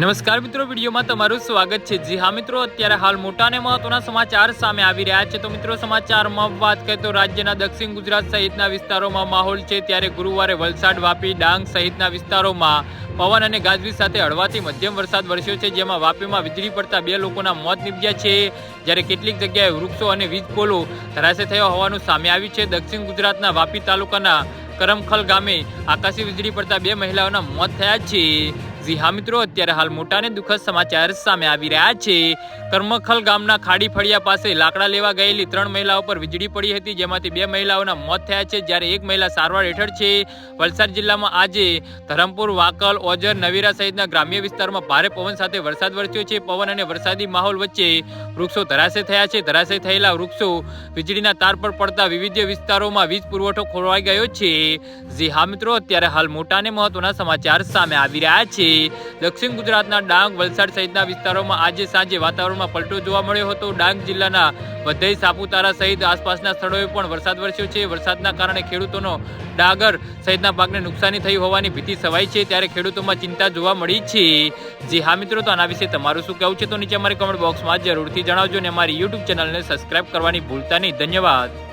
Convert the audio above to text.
નમસ્કાર મિત્રો, વિડીયોમાં તમારું સ્વાગત છે. જી હા મિત્રો, અત્યારે હાલ મોટા અને મહત્વના સમાચાર સામે આવી રહ્યા છે. તો મિત્રો, સમાચારમાં વાત કરીએ તો રાજ્યના દક્ષિણ ગુજરાત સહિતના વિસ્તારોમાં માહોલ છે. ત્યારે ગુરુવારે વલસાડ, વાપી, ડાંગ સહિતના વિસ્તારોમાં પવન અને ગાજવીજ સાથે હળવાથી મધ્યમ વરસાદ વરસ્યો છે. જેમાં વાપીમાં વીજળી પડતા બે લોકોના મોત નીપજ્યા છે. જ્યારે કેટલીક જગ્યાએ વૃક્ષો અને વીજ પોલો ધરાશય થયો હોવાનું સામે આવ્યું છે. દક્ષિણ ગુજરાતના વાપી તાલુકાના કરમખલ ગામે આકાશી વીજળી પડતા બે મહિલાઓના મોત થયા છે. જી હા મિત્રો, અત્યારે હાલ મોટા અને દુઃખદ સમાચાર સામે આવી રહ્યા છે. કર્મખલ ગામના ખાડી ફળિયા પાસે લાકડા લેવા ગયેલી ત્રણ મહિલાઓ પર વીજળી પડી હતી, જેમાંથી બે મહિલાઓના મોત થયા છે. જ્યારે એક મહિલા સારવાર હેઠળ છે. વલસાડ જિલ્લામાં આજે ધરમપુર, વાકલ, ઓજર, નવીરા સહિતના ગ્રામ્ય વિસ્તારમાં ભારે પવન સાથે વરસાદ વરસ્યો છે. પવન અને વરસાદી માહોલ વચ્ચે વૃક્ષો ધરાશય થયા છે. ધરાશય થયેલા વૃક્ષો વીજળીના તાર પર પડતા વિવિધ વિસ્તારોમાં વીજ પુરવઠો ખોરવાઈ ગયો છે. જી હા મિત્રો, અત્યારે હાલ મોટા અને મહત્વના સમાચાર સામે આવી રહ્યા છે. દક્ષિણ ગુજરાતના ડાંગ, વલસાડ સહિતના વિસ્તારોમાં આજે સાંજે વાતાવરણમાં પલટો જોવા મળ્યો હતો. ડાંગ જિલ્લાના વધઈ સાપુતારા સહિત આસપાસના સ્થળોએ પણ વરસાદ વરસ્યો છે. વરસાદના કારણે ખેડૂતોનો ડાગર સહિતના પાકને નુકસાની થઈ હોવાની ભીતિ સવાઈ છે. ત્યારે ખેડૂતોમાં ચિંતા જોવા મળી છે. જી હા મિત્રો, તો આના વિશે તમારું શું કહેવું છે? તો નીચે અમારી કમેન્ટ બોક્સમાં જરૂરથી જણાવજો અને અમારી યુટ્યુબ ચેનલને સબસ્ક્રાઇબ કરવાની ભૂલતા નહીં. ધન્યવાદ.